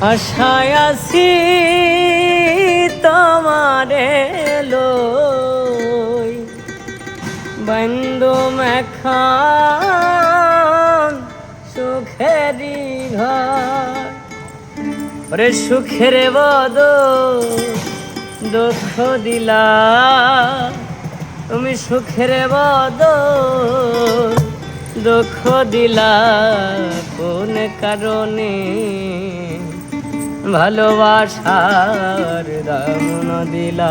আশায় আছি তোমারে লই। বন্ধু মেখান সুখেরি ঘর। ওরে সুখের বদ দুঃখ দিলা। তুমি সুখের বদ দুঃখ দিলা। কোন কারণে ভালোবাসার দাম দিলা।